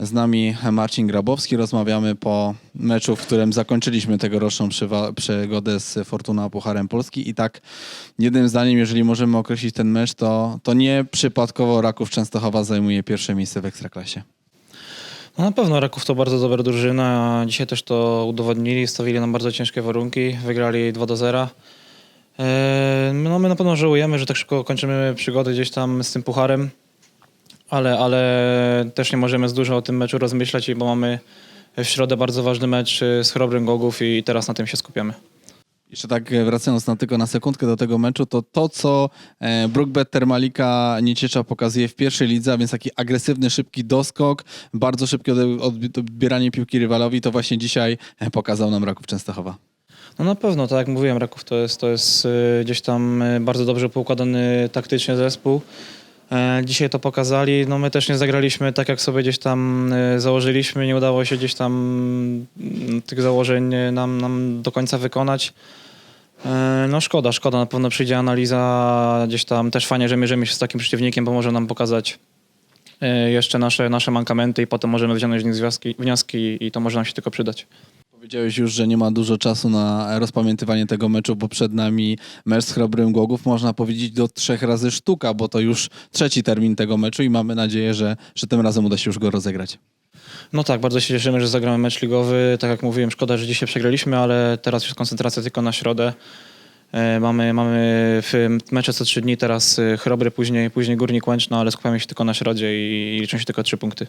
Z nami Marcin Grabowski. Rozmawiamy po meczu, w którym zakończyliśmy tegoroczną przygodę z Fortuna Pucharem Polski. I tak jednym zdaniem, jeżeli możemy określić ten mecz, to, to nie przypadkowo Raków Częstochowa zajmuje pierwsze miejsce w Ekstraklasie. No na pewno Raków to bardzo dobra drużyna. Dzisiaj też to udowodnili, stawili nam bardzo ciężkie warunki, wygrali 2 do 0. Eee, No my na pewno żałujemy, że tak szybko kończymy przygody gdzieś tam z tym pucharem, ale, ale też nie możemy z dużo o tym meczu rozmyślać, bo mamy w środę bardzo ważny mecz y, z Chrobrym Gogów i teraz na tym się skupiamy. Jeszcze tak e, wracając na tylko na sekundkę do tego meczu, to to, co e, Brookbet Termalika Nieciecza pokazuje w pierwszej lidze, a więc taki agresywny, szybki doskok, bardzo szybkie odbi- odbi- odbieranie piłki rywalowi, to właśnie dzisiaj e, pokazał nam Raków Częstochowa. No na pewno, tak jak mówiłem, Raków to jest, to jest y, gdzieś tam y, bardzo dobrze poukładany taktycznie zespół. E, Dzisiaj to pokazali. No my też nie zagraliśmy tak, jak sobie gdzieś tam y, założyliśmy. Nie udało się gdzieś tam mm, tych założeń y, nam, nam do końca wykonać. E, No szkoda, szkoda. Na pewno przyjdzie analiza gdzieś tam. Też fajnie, że mierzymy się z takim przeciwnikiem, bo może nam pokazać jeszcze nasze, nasze mankamenty i potem możemy wyciągnąć z nich wnioski i to może nam się tylko przydać. Powiedziałeś już, że nie ma dużo czasu na rozpamiętywanie tego meczu, bo przed nami mecz z Chrobrym Głogów, można powiedzieć do trzech razy sztuka, bo to już trzeci termin tego meczu i mamy nadzieję, że, że tym razem uda się już go rozegrać. No tak, bardzo się cieszymy, że zagramy mecz ligowy. Tak jak mówiłem, szkoda, że dzisiaj przegraliśmy, ale teraz już koncentracja tylko na środę. E, Mamy, mamy w mecze co trzy dni, teraz e, Chrobry, później, później Górnik Łęczno, ale skupiamy się tylko na środzie i liczą się tylko trzy punkty.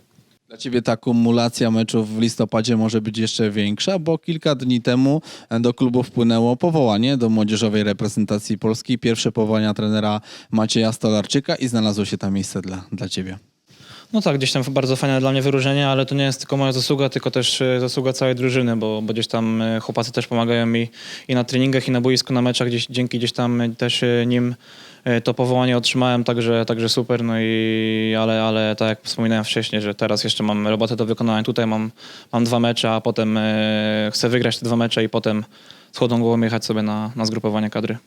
Dla ciebie ta kumulacja meczów w listopadzie może być jeszcze większa, bo kilka dni temu do klubu wpłynęło powołanie do młodzieżowej reprezentacji Polski. Pierwsze powołania trenera Macieja Stolarczyka i znalazło się tam miejsce dla, dla ciebie. No tak, gdzieś tam bardzo fajne dla mnie wyróżnienie, ale to nie jest tylko moja zasługa, tylko też e, zasługa całej drużyny, bo, bo gdzieś tam e, chłopacy też pomagają mi i na treningach, i na boisku, na meczach, gdzieś, dzięki gdzieś tam też e, nim to powołanie otrzymałem, także, także super, no i ale, ale tak jak wspominałem wcześniej, że teraz jeszcze mam robotę do wykonania, tutaj mam, mam dwa mecze, a potem chcę wygrać te dwa mecze i potem z chłodą głową jechać sobie na, na zgrupowanie kadry.